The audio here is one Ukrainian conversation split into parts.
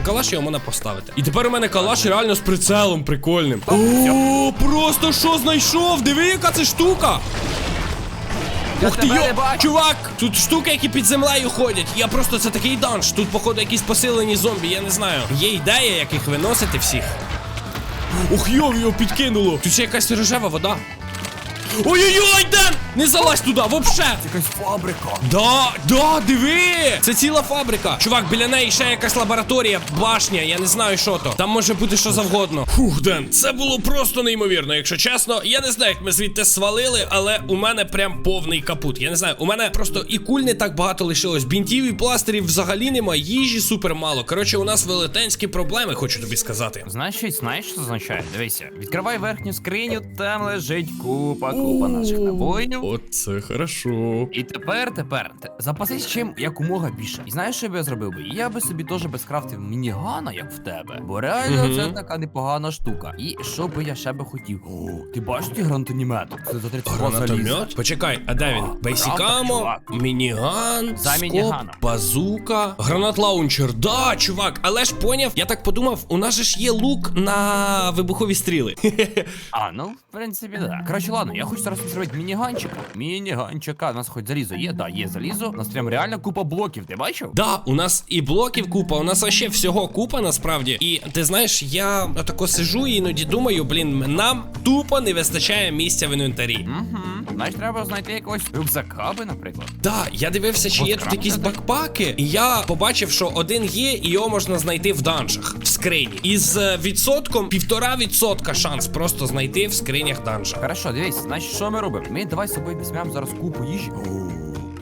На калаш його можна поставити. І тепер у мене калаш реально з прицелом прикольним. О, просто що знайшов? Диви, яка це штука. Я Ух ти, тебе йо, не бачу. чувак, тут штуки, які під землею ходять. Я просто це такий данж. Тут, походу, якісь посилені зомбі, я не знаю. Є ідея, як їх виносити всіх. Ух, йо, його підкинуло. Тут ще якась рожева вода. Ой-ой-ой, Ден! Не залазь туди, вообще! Якась фабрика. Да, да, диви! Це ціла фабрика. Чувак, біля неї ще якась лабораторія, башня, я не знаю, що то. Там може бути що завгодно. Фух, Ден, це було просто неймовірно, якщо чесно. Я не знаю, як ми звідти свалили, але у мене прям повний капут. Я не знаю, у мене просто і куль не так багато лишилось. Бінтів і пластирів взагалі нема, їжі супер мало. Коротше, у нас велетенські проблеми, хочу тобі сказати. Значить, знаєш, що означає? Дивися, відкривай верхню скриню, там лежить купа, купа наших набоїв. Оце хорошо. І тепер, тепер, те- запасись чим якомога більше. І знаєш, що б я зробив би? Я би собі теж би скрафтив мінігана, як в тебе. Бо реально Мгм. це така непогана штука. І що би я ще би хотів? О, ти бачиш ті гранатомет? Це за 32 заліза. Гранатомет? Почекай, а де він? Правда, Бейсікамо, чувак. мініган, За скоп, мініганом. базука, гранат лаунчер. Да, чувак, але ж поняв, я так подумав, у нас же ж є лук на вибухові стріли. А, ну, в принципі, да. Коротше, ладно, я хочу зараз зробити мініганчика. Мініганчика. У нас хоч залізо є, да, є залізо. У нас прям реально купа блоків, ти бачив? Да, у нас і блоків купа, у нас вообще всього купа насправді. І ти знаєш, я отако сижу і іноді думаю, блін, нам тупо не вистачає місця в інвентарі. Угу. Значить, треба знайти якогось рюкзака би, наприклад. Да, я дивився, чи є тут якісь бакпаки, і я побачив, що один є, і його можна знайти в данжах в скрині. Із е, відсотком півтора відсотка шанс просто знайти в скринях данжа. Хорошо, дивись, значить, що ми робимо? Ми давай з собою візьмемо зараз купу їжі.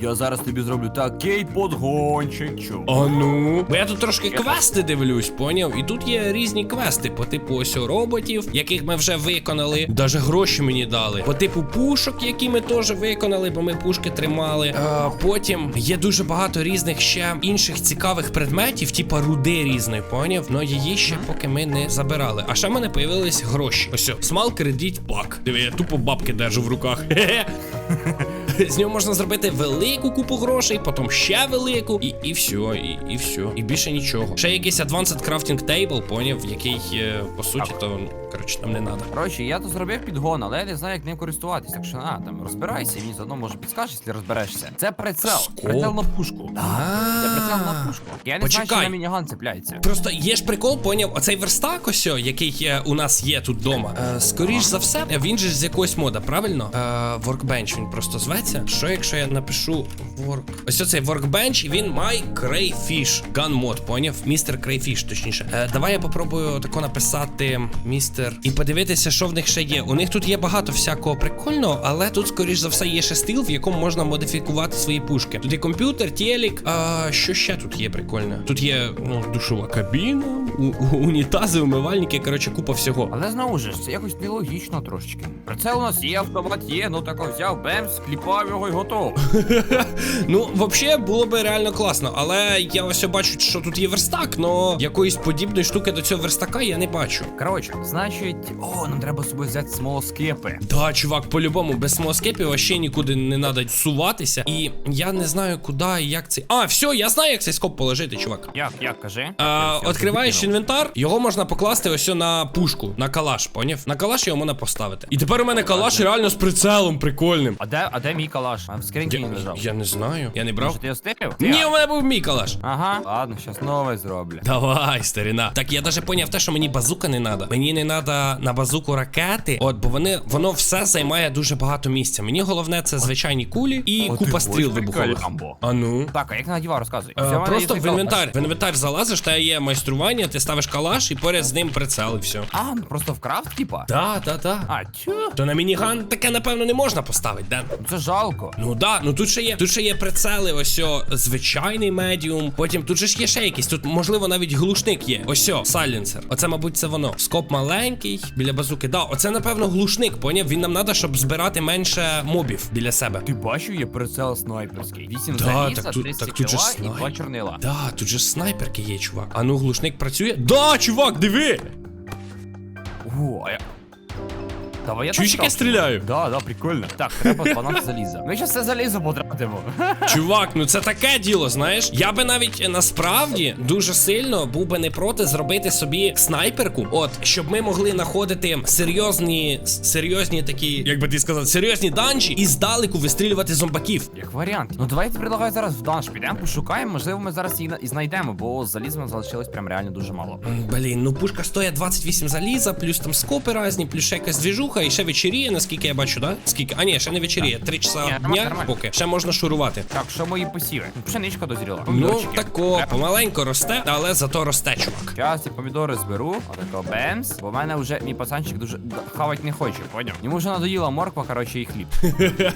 Я зараз тобі зроблю такий подгончик. чу. А ну. Бо я тут трошки квести дивлюсь, поняв? І тут є різні квести по типу ось роботів, яких ми вже виконали. Даже гроші мені дали. По типу пушок, які ми теж виконали, бо ми пушки тримали. А, потім є дуже багато різних ще інших цікавих предметів, типа руди різної, поняв? Но її ще поки ми не забирали. А ще в мене появились гроші. Ось, смал кредит пак. Диви, я тупо бабки держу в руках. Хе-хе. З нього можна зробити велику купу грошей, потім ще велику, і, і все, і, і все. І більше нічого. Ще якийсь Advanced Crafting Table, поняв, який, по суті, то, коротше, нам не треба. Коротше, я тут зробив підгон, але я не знаю, як ним користуватись. Так що на, там розбирайся, і мені заодно може підскажеш, якщо розберешся. Це прицел. Скоп. Прицел на пушку. Це прицел на пушку. Я не знаю, Почекай. чи на мініган цепляється. Просто є ж прикол, поняв, оцей верстак ось, який е, у нас є тут вдома. Е, скоріш за все, він же з якогось мода, правильно? Е, workbench він просто зветься. Що якщо я напишу work... Ось оцей workbench, і він my crayfish gun mod, поняв? Містер crayfish, точніше. Е, давай я попробую тако написати містер і подивитися, що в них ще є. У них тут є багато всякого прикольного, але тут, скоріш за все, є ще стил, в якому можна модифікувати свої пушки. Тут є комп'ютер, телек. А що ще тут є прикольне? Тут є ну, душова кабіна, у, у- унітази, умивальники, коротше, купа всього. Але знову ж, це якось нелогічно трошечки. Прицел у нас є, автомат є, ну тако взяв, бемс, кліпав його і готово. Ну, взагалі, було би реально класно, але я ось бачу, що тут є верстак, но якоїсь подібної штуки до цього верстака я не бачу. Коротше, значить, о, нам треба з собою взяти смолоскипи. Да, чувак, по-любому, без смоскепів вообще нікуди не треба суватися. І я не знаю, куди і як це. А, все, я знаю, як цей скоп положити, чувак. Як, як, кажи? А, Відкриваєш інвентар, його можна покласти ось на пушку, на калаш, поняв? На калаш його можна поставити. І тепер у мене калаш реально з прицелом прикольним. А де, а де мій калаш? А в скриньці Я, він лежав. я не знаю, я не брав. Може, ти його? Ні, у мене був мій калаш. Ага, ладно, щас новий зроблю. Давай, старина. Так я даже поняв те, що мені базука не надо. Мені не надо на базуку ракети. От, бо вони воно все займає дуже багато місця. Мені головне це звичайні кулі і купа стріл вибухових. А ну. Так, а як надівав, розказуй. Е, просто в інвентар. В інвентар залазиш, та є майстрування, ти ставиш калаш і поряд з ним прицел і все. А, ну просто в крафт, типа? Да, да, да. А, тю. То на мініган таке, напевно, не можна поставити, да? Це жалко. Ну да, ну тут ще є. Тут ще є прицели, ось о, звичайний медіум. Потім тут же ж є ще якийсь. Тут, можливо, навіть глушник є. Ось о, сайленсер. Оце, мабуть, це воно. Скоп маленький біля базуки. Да, оце, напевно, глушник, поняв? Він нам треба, щоб збирати менше мобів біля себе. Ти бачив, є прицел снайперський. 8 Да, заліза, так тут- 30 так тут же кіла і снайп. 2 чорнила. Да, тут же снайперки є, чувак. А ну глушник працює. Да, чувак, диви! О, а я... Давай я Чуєш, так як я стріляю? Да, да, прикольно. Так, треба 12 заліза. Ми зараз все залізо потратимо. Чувак, ну це таке діло, знаєш. Я би навіть е, насправді дуже сильно був би не проти зробити собі снайперку, от щоб ми могли знаходити серйозні, с- серйозні такі, як би ти сказав, серйозні данжі і здалеку вистрілювати зомбаків. Як варіант. Ну давайте предлагаю зараз в данж підемо, пошукаємо, можливо, ми зараз її на- і знайдемо, бо заліза нам залишилось прям реально дуже мало. М, Блін, ну пушка стоїть 28 заліза, плюс там скопи різні, плюс ще якась двіжуха, і ще вечеріє, наскільки я бачу, да? Скільки? А ні, ще не вечеріє, 3 Ні, часа нормально, дня нормально. поки. Ще можна шурувати. Так, що мої посіви? Пшеничка дозріла. Ну, Помідорчики. тако, помаленько росте, але зато росте, чувак. Зараз ці помідори зберу, отако бемс, бо в мене вже мій пацанчик дуже д- хавать не хоче, поняв? Йому вже надоїла морква, коротше, і хліб.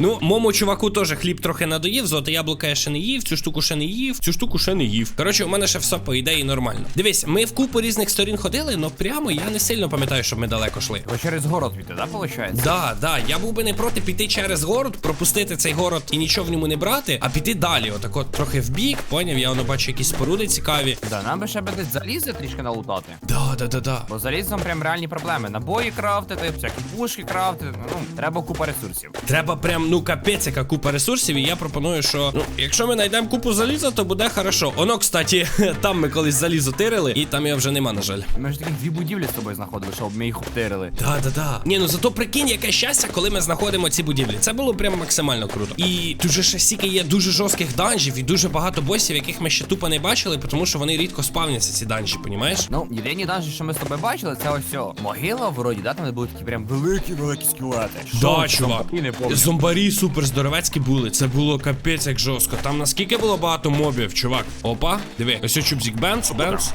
Ну, моєму чуваку теж хліб трохи надоїв, золоте яблука я ще не їв, цю штуку ще не їв, цю штуку ще не їв. Коротше, у мене ще все по ідеї нормально. Дивись, ми в купу різних сторін ходили, але прямо я не сильно пам'ятаю, щоб ми далеко йшли. Через город піти, да, виходить? Да, да, я був би не проти піти через город, пропустити цей город і нічого в ньому не брати, а піти далі. Отак от трохи в бік, поняв, я воно бачу якісь споруди цікаві. Да, нам би ще би десь залізти трішки налутати. Да, да, да, да. Бо залізом прям реальні проблеми. Набої крафтити, всякі пушки крафтити. Ну, треба купа ресурсів. Треба прям, ну капець, яка купа ресурсів, і я пропоную, що ну, якщо ми знайдемо купу заліза, то буде хорошо. Оно, кстати, там ми колись залізо тирили, і там його вже нема, на жаль. Ми ж такі дві будівлі з тобою знаходили, щоб ми їх обтирили. Да, да, да. Ні, ну зато прикинь, яке щастя, коли ми знаходимо ці будівлі. Це було прям максимально круто. І тут же ще стільки є дуже жорстких данжів і дуже багато босів, яких ми ще тупо не бачили, тому що вони рідко спавняться, ці данжі, понімаєш? Ну, єдині данжі, що ми з тобою бачили, це ось о, могила вроді, да, там були такі прям великі великі скелети. Да, чувак. не. Зомбарі супер здоровецькі були. Це було капець як жорстко. Там наскільки було багато мобів, чувак. Опа, диви, ось чубзік Бенц, Бенц.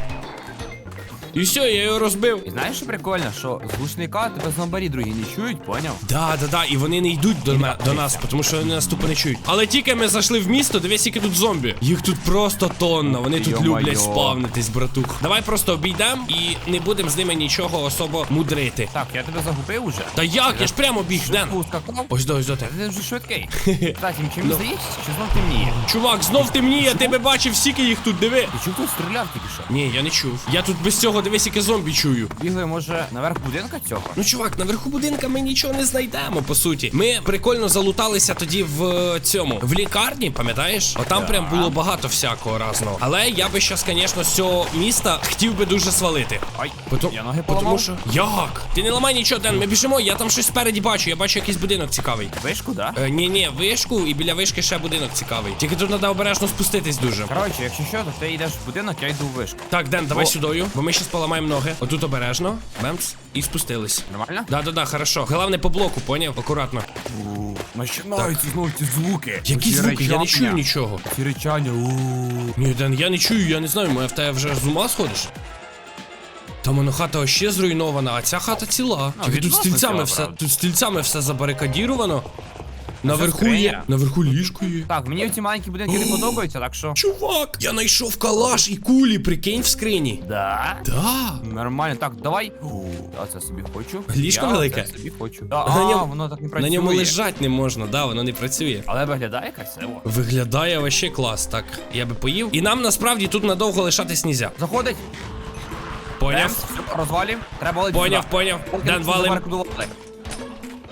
І все, я його розбив. І знаєш, що прикольно, що з глушника тебе зомбарі другі не чують, поняв? Да, да, да, і вони не йдуть до, ме- до нас, тому що вони нас тупо не чують. Але тільки ми зайшли в місто, дивись, які тут зомбі. Їх тут просто тонна. Вони тут Йо-майо. люблять спавнитись, братух. Давай просто обійдемо і не будемо з ними нічого особо мудрити. Так, я тебе загубив уже. Та як? Я ж прямо біг, Ден. Ось до, ось до тебе. Ти вже швидкий. Кстати, чим здається, що знов темніє. Чувак, знов темніє, ти би бачив, скільки їх тут, диви. Ти чув, хтось стріляв тільки що? Ні, я не чув. Я тут без цього дивись, яке зомбі чую. Бігли, може, наверх будинка цього? Ну, чувак, наверху будинка ми нічого не знайдемо, по суті. Ми прикольно залуталися тоді в е, цьому в лікарні, пам'ятаєш? Отам Так. прям було багато всякого разного. Але я би щас, звісно, з цього міста хотів би дуже свалити. Ай, Потом, я ноги Потому що. Як? Ти не ламай нічого, Ден, ми біжимо, я там щось спереді бачу, я бачу якийсь будинок цікавий. Вишку, да? Е, ні, ні, вишку і біля вишки ще будинок цікавий. Тільки тут треба обережно спуститись дуже. Коротше, якщо що, то ти йдеш в будинок, я йду в вишку. Так, Ден, давай О. сюдою, бо ми щас поламаємо ноги. Отут обережно. Бемц. І спустились. Нормально? Да, да, да, хорошо. Головне по блоку, поняв? Акуратно. Починаються знову ці звуки. Які Ці звуки? Я не речання. чую нічого. Ці речання. Ні, Ден, я не чую, я не знаю, моя в тебе вже з ума сходиш? Там воно хата ще зруйнована, а ця хата ціла. Ну, Тільки тут відносно стільцями ціла, все, правда. тут стільцями все забарикадіровано. Наверху скриня. є. Наверху ліжко є. Так, мені ці маленькі будинки не подобаються, так що. Чувак, я знайшов калаш і кулі, прикинь в скрині. Да. Да. Нормально, так, давай. Я це собі хочу. Ліжко я велике? Це собі хочу. Да, На а, ньому- воно так не На ньому лежать не можна, да, воно не працює. Але виглядає красиво. Виглядає вообще клас, так. Я би поїв. І нам насправді тут надовго лишатись нельзя. Заходить. Поняв? Все. Треба летіти Поняв, поняв. Ден, валим.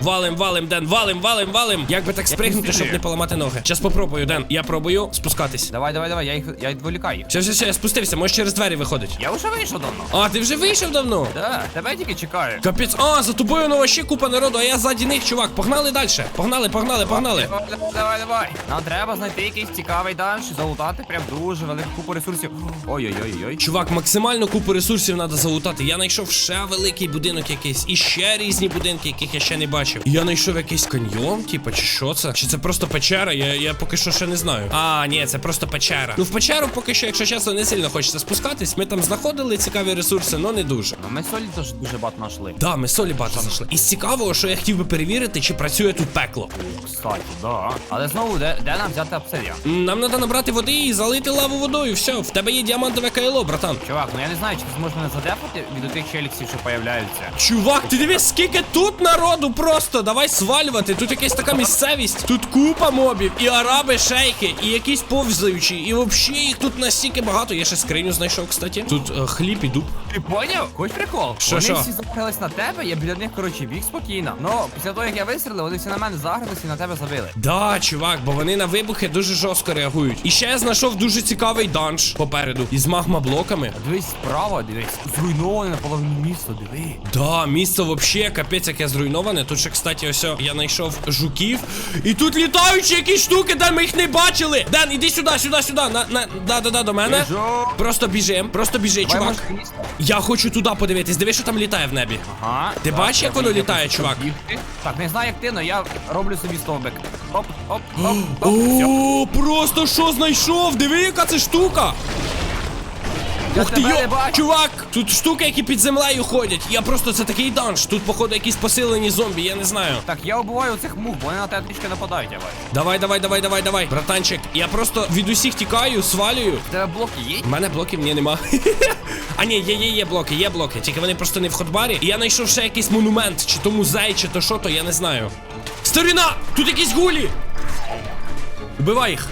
Валим, валим, Ден, валим, валим, валим. Як би так спригнути, щоб не поламати ноги. Щас попробую, Ден. Я пробую спускатись. Давай, давай, давай, я їх я відволікаю. Ще, ще, ще, я спустився, можеш через двері виходить. Я вже вийшов давно. А, ти вже вийшов давно? Да, тебе тільки чекаю. Капець, а, за тобою ну вообще купа народу, а я ззаді них, чувак. Погнали далі. Погнали, погнали, погнали. Давай, давай, давай. Нам треба знайти якийсь цікавий данж, залутати прям дуже велику купу ресурсів. Ой-ой-ой-ой. Чувак, максимальну купу ресурсів треба залутати. Я знайшов ще великий будинок якийсь, і ще різні будинки, яких я ще не бачив. І Я знайшов якийсь каньйон, типа, чи що це? Чи це просто печера? Я, я поки що ще не знаю. А, ні, це просто печера. Ну в печеру поки що, якщо чесно, не сильно хочеться спускатись. Ми там знаходили цікаві ресурси, але не дуже. Ну ми солі теж дуже багато знайшли. Да, ми солі багато знайшли. І з цікавого, що я хотів би перевірити, чи працює тут пекло. Кстати, да. Але знову, де, де нам взяти обсидіан? Нам треба набрати води і залити лаву водою. Все, в тебе є діамантове кайло, братан. Чувак, ну я не знаю, чи це можна не задефати від тих челіксів, що появляються. Чувак, ти дивись, скільки тут народу просто просто давай свалювати. Тут якась така місцевість. Тут купа мобів, і араби, шейхи, і якісь повзаючі. І взагалі їх тут настільки багато. Я ще скриню знайшов, кстати. Тут е, хліб і дуб. Ти поняв? Хоч прикол? Що, вони що? всі загрались на тебе, я біля них, коротше, біг спокійно. Ну, після того, як я вистрілив, вони всі на мене загрались і на тебе забили. Да, чувак, бо вони на вибухи дуже жорстко реагують. І ще я знайшов дуже цікавий данж попереду із магма-блоками. Дивись справа, дивись. Зруйноване наполовину місто, диви. Да, місце вообще капець яке зруйноване. Тут ще, кстати, ось я знайшов жуків. І тут літаючі якісь штуки, Ден, ми їх не бачили. Ден, іди сюди, сюди, сюди. На, на, да, да, да, до мене. Біжу. Просто біжим, просто біжи, Давай, чувак. може. Я хочу туди подивитись. Диви, що там літає в небі. Ага. Ти так, бачиш, як я воно літає, чувак? бігти. Так, не знаю, як ти, але я роблю собі стовбик. Оп, оп, оп, оп. О, просто що знайшов? Диви, яка це штука. Ух ти, йо, чувак, тут штуки, які під землею ходять. Я просто це такий данж. Тут, походу, якісь посилені зомбі, я не знаю. Так, я убиваю цих мух, бо вони на тебе трішки нападають, я бачу. Давай, давай, давай, давай, давай. Братанчик, я просто від усіх тікаю, свалюю. В тебе блоки є? У мене блоків ні нема. а ні, є, є, є блоки, є блоки. Тільки вони просто не в ходбарі. І я знайшов ще якийсь монумент, чи то музей, чи то що, то я не знаю. Старина! Тут якісь гулі! Убивай їх.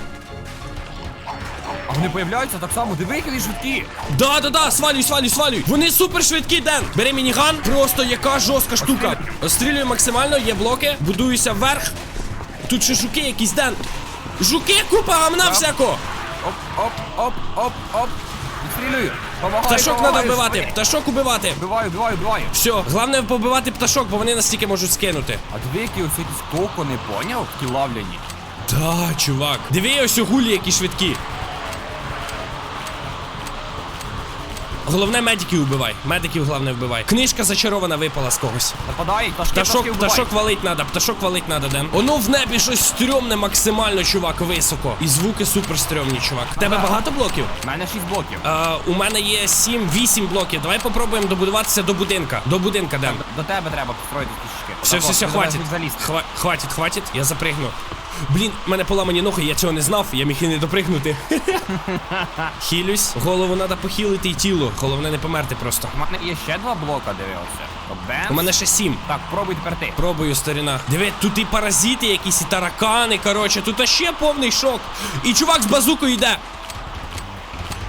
Вони появляються так само, диви, які швидкі. Да, да, да, свалюй, свалюй, свалюй. Вони супер швидкі, Ден. Бери мініган, просто яка жорстка штука. Стрілюю максимально, є блоки, будуюся вверх. Тут ще жуки якісь, Ден. Жуки, купа гамна всякого. Оп, оп, оп, оп, оп. Відстрілюю. Помагаю, Пташок треба вбивати, швидко. пташок убивати. Вбиваю, вбиваю, вбиваю. Все, головне побивати пташок, бо вони настільки можуть скинути. А диви, які ось якісь кокони, поняв? Такі лавляні. Да, чувак. Диви ось гулі, які швидкі. Головне медиків убивай. Медиків головне вбивай. Книжка зачарована випала з когось. Нападають, пташки, Пташок, пташки пташок валить надо, пташок валить надо, Ден. Оно в небі щось стрьомне максимально, чувак, високо. І звуки супер стрьомні, чувак. В тебе багато блоків? У мене 6 блоків. Е, у мене є 7-8 блоків. Давай попробуємо добудуватися до будинка. До будинка, Ден. До тебе треба построїти трішки. Все, все, все, хватит. Хва хватит, хватит, я запригну. Блін, в мене поламані ноги, я цього не знав, я міг і не допригнути. Хілюсь, голову треба похилити і тіло. Головне не померти просто. У мене є ще два блока, дивився. Бенц. У мене ще сім. Так, пробуй тепер ти. Пробую, старина. Диви, тут і паразити якісь, і таракани, коротше, тут ще повний шок. І чувак з базукою йде.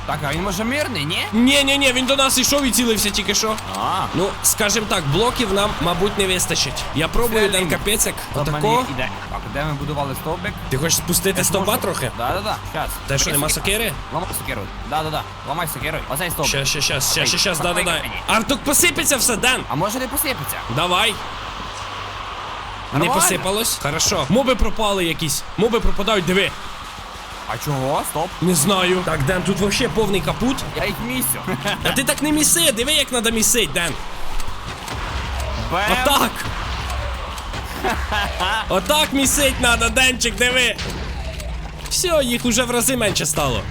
Так, а він може мирний, ні? Ні, ні, ні, він до нас йшов і цілився тільки що. А. Ну, скажем так, блоків нам, мабуть, не вистачить. Я пробую, Це Ден Капецик. От Отако. Так, де ми будували стовбик? Ти хочеш спустити стовба трохи? Да, да, да. Щас. Та що, нема сокири? Ламай сокиру. Да, да, да. Ламай сокиру. Оцей стовбик. Щас, щас, щас, щас, щас, щас, да, да, да. Артук посипеться все, Ден. А може не посипеться? Давай. Не Нормально. посипалось? Хорошо. Моби пропали якісь. Моби пропадають, диви. А чого? Стоп. Не знаю. Так, Ден, тут вообще повний капут. Я їх місю. А ти так не міси, диви, як треба місить, Ден. Бем. Отак. Отак місить надо, Денчик, диви. Все, їх уже в рази менше стало.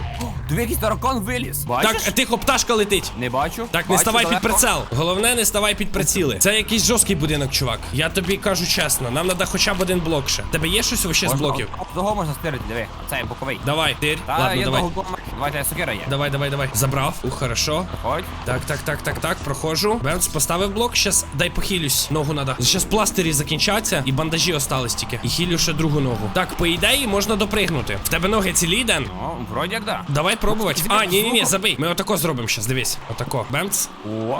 Диви, якийсь таракан виліз. Бачиш? Так, тихо, пташка летить. Не бачу. Так, не Бачу ставай під прицел. Головне, не ставай під приціли. Це якийсь жорсткий будинок, чувак. Я тобі кажу чесно, нам треба хоча б один блок ще. Тебе є щось вообще з Можна- блоків? от Того можна стирити, диви. Оцей боковий. Давай, тир. Та, Ладно, є давай. того Давайте, сокира є. Давай, давай, давай. Забрав. Ух, хорошо. Ходь. Так, так, так, так, так, проходжу. Бенц, поставив блок, щас дай похилюсь. Ногу надо. Щас пластирі закінчаться і бандажі остались тільки. І хилю ще другу ногу. Так, по ідеї можна допригнути. В тебе ноги цілі, Ден? Ну, вроді як да. Давай пробувати. Ти А, ні, ні, ні, забий. Ми отако зробимо зараз, дивись. Отако. Бемц. О.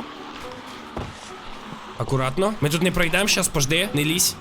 Акуратно. Ми тут не пройдемо, зараз пожди, не лізь.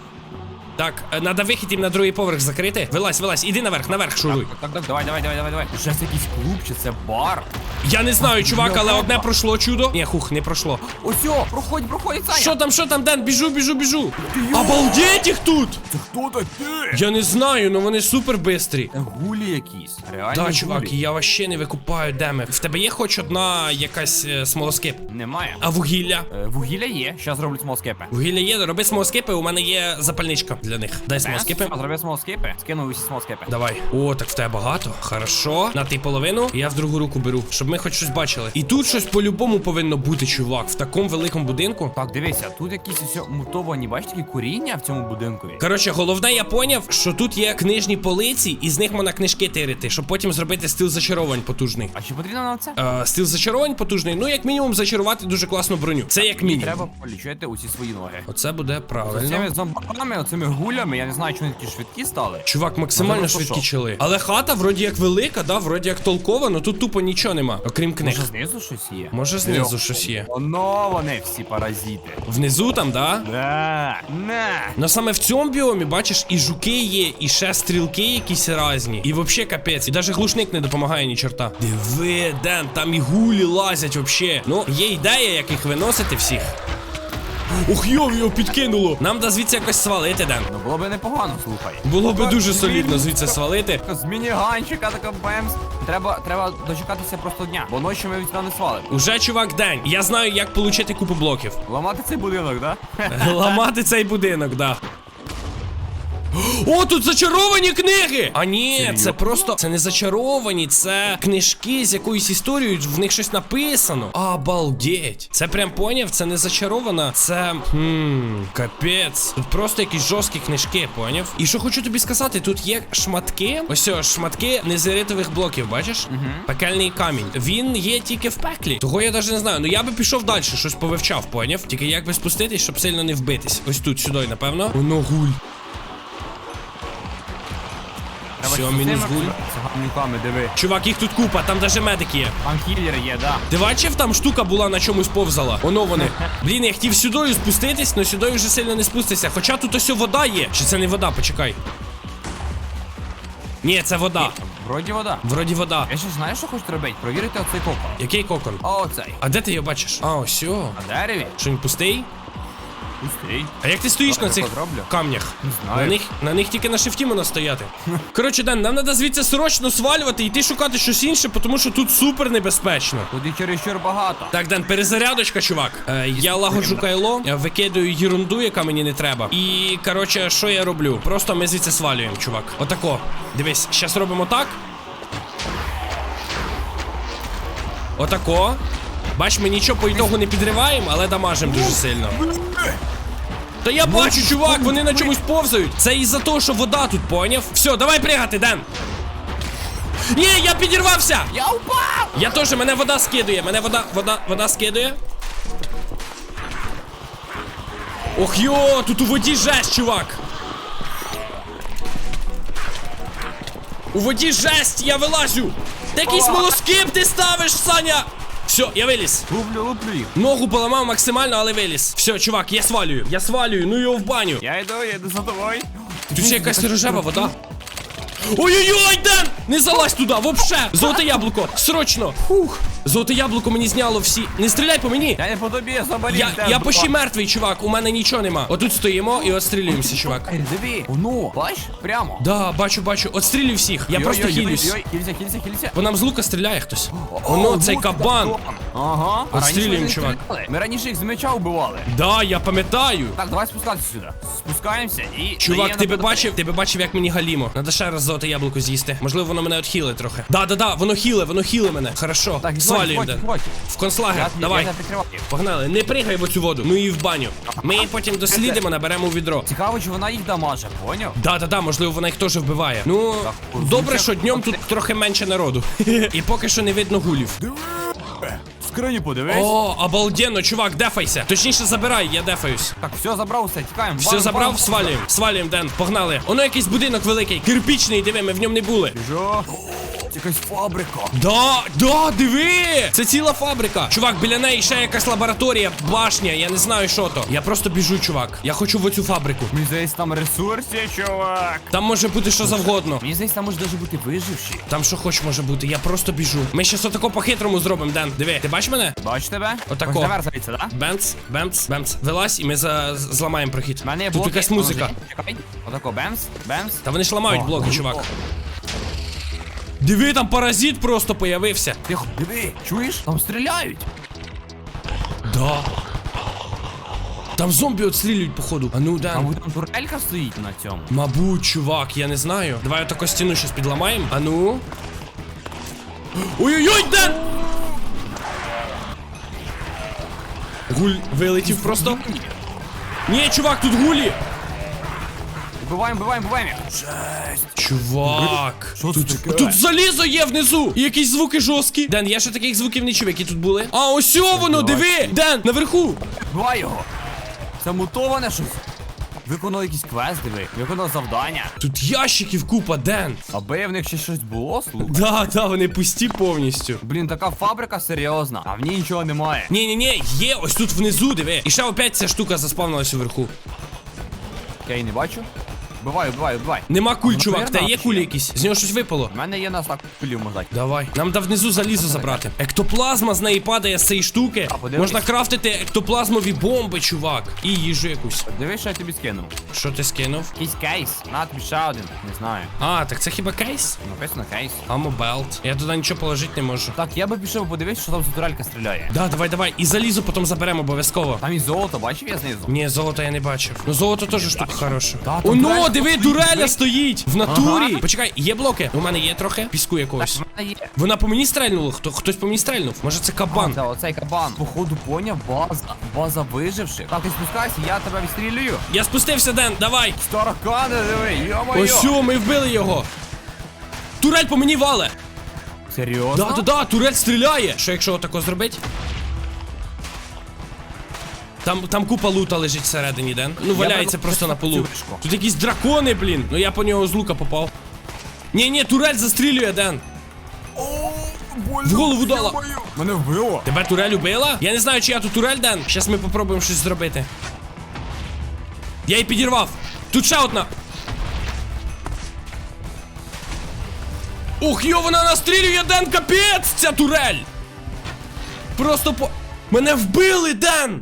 Так, надо вихід їм на другий поверх закрити. Вилазь, вилазь, іди наверх, наверх, шуруй. Так, так, так, давай, давай, давай, давай, давай. Це якийсь клуб чи це бар? Я не знаю, чувак, але одне пройшло чудо. Ні, хух, не пройшло. Ось, о, проходь, проходь, Саня. Що там, що там, Ден? Біжу, біжу, біжу. Обалдеть їх тут! Це хто такі? Я не знаю, але вони супер бистрі. Гулі якісь. Реально Да, гулі. чувак, я вообще не викупаю, де. В тебе є хоч одна якась е, смолоскип? Немає. А вугілля? Е, вугілля є, зараз зроблю смолскепи. Вугілля є, роби смолоскипи, у мене є запальничка. Для них. Дай смоскіпи. Зроби смолскипи. Скинув усі смолскипи. Давай. О, так в тебе багато. Хорошо. На ти половину. Я в другу руку беру, щоб ми хоч щось бачили. І тут щось по-любому повинно бути, чувак. В такому великому будинку. Так, дивися, тут якісь ось мутовані, бачиш, такі коріння в цьому будинкові. Коротше, головне, я поняв, що тут є книжні полиці, і з них можна книжки тирити, щоб потім зробити стил зачаровань потужний. А чи потрібно нам це? Е, стил зачаровань потужний, ну як мінімум зачарувати дуже класну броню. Це як мінімум. Треба полічити усі свої ноги. Оце буде правильно. цими зомбаками, оцими гулями, я не знаю, чому вони такі швидкі стали. Чувак, максимально Може, швидкі що? чили. Але хата вроді як велика, да, вроді як толкова, але тут тупо нічого нема, окрім книг. Може знизу щось є? Може знизу щось є. Воно вони всі паразити. Внизу там, да? Да, на. Но саме в цьому біомі, бачиш, і жуки є, і ще стрілки якісь різні. І вообще капець. І навіть глушник не допомагає ні чорта. Диви, Ден, там і гулі лазять вообще. Ну, є ідея, як їх виносити всіх. Ух, йо, його підкинуло. Нам да звідси якось свалити, Ден. Ну було би непогано, слухай. Було би дуже солідно звідси свалити. З мініганчика така БМС. Треба, треба дочекатися просто дня, бо ночі ми від не свалимо. Уже чувак день. Я знаю, як отримати купу блоків. Ламати цей будинок, да? Ламати цей будинок, да. О, тут зачаровані книги! А ні, це просто це не зачаровані, це книжки з якоюсь історією, в них щось написано. Обалдеть. Це прям поняв, це не зачарована, це. Хм, капець. Тут просто якісь жорсткі книжки, поняв? І що хочу тобі сказати, тут є шматки. Ось о, шматки незеритових блоків, бачиш? Угу. Пекельний камінь. Він є тільки в пеклі. Того я навіть не знаю. Ну я би пішов далі, щось повивчав, поняв? Тільки як би спуститись, щоб сильно не вбитись. Ось тут, сюди, напевно. Воно гуль. Все, мінус гуль. Диви. Чувак, їх тут купа, там даже медик є. Там кілер є, да. Ти бачив, там штука була на чомусь повзала. Воно вони. Блін, я хотів сюдою спуститись, але сюдою вже сильно не спустися. Хоча тут ось вода є. Чи це не вода? Почекай. Ні, це вода. Вроді вода. Вроді вода. Я ще знаєш, що хочете робити? Провірити оцей кокон. Який кокон? Оцей. А де ти його бачиш? А, ось. На дереві? Що він пустий? Пустий. А як ти стоїш на цих камнях? Не знаю. На них, на них тільки на шифті можна стояти. Коротше, Ден, нам треба звідси срочно свалювати і йти шукати щось інше, тому що тут супер небезпечно. Тут і чересчур багато. Так, Ден, перезарядочка, чувак. Е, я лагоджу кайло, я викидаю єрунду, яка мені не треба. І коротше, що я роблю? Просто ми звідси свалюємо, чувак. Отако. Дивись, зараз робимо так. Отако. Бач, ми нічого по ітогу не підриваємо, але дамажимо дуже сильно. Та я бачу, чувак, вони на чомусь повзають. Це із-за того, що вода тут, поняв? Все, давай пригати, Ден. Ні, я підірвався! Я упав! Я теж, мене вода скидує, мене вода, вода, вода скидує. Ох йо, тут у воді жесть, чувак. У воді жесть, я вилазю. Такий смолоскип ти ставиш, Саня. Все, я виліз. Луплю, луплю їх. Ногу поламав максимально, але виліз. Все, чувак, я свалюю. Я свалюю, ну його в баню. Я йду, я йду за тобою. Тут ще якась рожева вода. Ой-ой-ой, Ден! Не залазь туди, вообще! Золоте яблуко! Срочно! Фух! Золоте яблуко мені зняло всі. Не стріляй по мені! Я не по тобі, я заболів. Я, я почти мертвий, чувак, у мене нічого нема. Отут стоїмо і отстрілюємося, чувак. Ей, диви, воно, бач? Прямо. Да, бачу, бачу. Отстрілюй всіх. Я просто хілюсь. Хілься, хілься, хілься. По нам з лука стріляє хтось. Воно, цей кабан. Ага. Отстрілюємо, чувак. стріляли. Ми раніше їх з меча вбивали. Да, я пам'ятаю. Так, давай спускатися сюди. Спускаємося і. Чувак, ти би бачив, ти би бачив, як мені галімо. Надо ще раз золоте яблуко з'їсти. Можливо, воно мене отхилить трохи. Да, да, да, воно хіле, воно хіле мене. Хорошо. Так, Зводь, Ден. зводь. В концлагер, Я, давай. Я. Погнали, не пригай в оцю воду, ну і в баню. Ми її потім дослідимо, наберемо у відро. Цікаво, чи вона їх дамаже, поняв? Да, да, да, можливо, вона їх теж вбиває. Ну, Так, добре, що днем тут трохи менше народу. І поки що не видно гулів. Скрині подивись. О, обалденно, чувак, дефайся. Точніше, забирай, я дефаюсь. Так, все, забрав все, тікаємо. Все забрав, свалюємо, свалюємо, Ден, погнали. Воно якийсь будинок великий, кирпічний, диви, ми в ньому не були. Жо. Це якась фабрика. Да, да, диви! Це ціла фабрика. Чувак, біля неї ще якась лабораторія, башня, я не знаю, що то. Я просто біжу, чувак. Я хочу в оцю фабрику. Мені здається, там ресурси, чувак. Там може бути що завгодно. Мені здається, там може навіть бути виживші. Там що хоч може бути, я просто біжу. Ми щас отако по-хитрому зробимо, Ден. Диви, ти бачиш мене? Бачу тебе? Отако. Наверх да? Бемц, бемц, бемц. Вилазь і ми за... зламаємо прохід. У мене є Тут блоки. якась музика. Чекай. Отако, бемс, бемс. Та вони ж ламають блоки, чувак. Диви, там паразит просто появився. Тихо, диви, чуєш? Там стріляють. Да. Там зомбі отстрілюють, походу. А ну, А там турелька стоїть на цьому. Мабуть, чувак, я не знаю. Давай отаку стіну щас підламаємо. А ну. Ой-ой-ой, Ден! Гуль вилетів просто. Ні, чувак, тут гулі! Вбиваємо, вбиваємо, вбиваємо. Жесть. Чувак, Що це тут, таке? тут залізо є внизу! І якісь звуки жорсткі. Ден, я ще таких звуків не чув, які тут були. А, ось о воно, диви! Ден, наверху! Вбивай його. Це мутоване щось. Виконали якийсь квест, диви. Виконали завдання. Тут ящиків купа, Ден. Аби в них ще щось було, слухай. Да, да, вони пусті повністю. Блін, така фабрика серйозна, а в ній нічого немає. Ні, ні, ні, є ось тут внизу, диви. І ще опять ця штука заспавнилась вверху. Я її не бачу. Вбивай, вбивай, вбивай. Нема куль, чувак, та є кулі якісь. З нього щось випало. У мене є нас так кулів можна. Давай. Нам да внизу залізо забрати. Ектоплазма з неї падає з цієї штуки. А. Можна крафтити ектоплазмові бомби, чувак. І їжу якусь. Дивись, що я тобі скинув. Що ти скинув? Якийсь кейс. На тобі ще один, не знаю. А, так це хіба кейс? Написано кейс. Амо белт. Я туди нічого положити не можу. Так, я би пішов подивитися, що там за турелька стріляє. Да, давай, давай. І залізо потім заберемо обов'язково. Там і золото, бачив я знизу. Ні, золото я не бачив. Ну золото теж штука хороша. Оно, диви, дуреля стоїть в натурі. Ага. Почекай, є блоки. У мене є трохи піску Так, якогось. в мене є. Вона по мені стрельнула. Хто хтось по мені стрельнув? Може це кабан? Та, оцей кабан. Походу, поняв, база. База виживших. Так, ти спускайся, я тебе відстрілюю. Я спустився, Ден, давай. Таракани, диви, йо-моє. Ось сьо, ми вбили його. Турель по мені вале. Серйозно? Да, да, да, турель стріляє. Що якщо отако зробить? Там, там купа лута лежить всередині, Ден. Ну, валяється просто на полу. Тут якісь дракони, блін. Ну я по нього з лука попав. Ні, ні, турель застрілює, Ден. В голову дала. Мене вбило. Тебе турель убила? Я не знаю, чи я тут турель, Ден. Щас ми попробуємо щось зробити. Я її підірвав. Тут ще одна. Ух, йо, вона настрілює, Ден, капець, ця турель. Просто по. Мене вбили, Ден!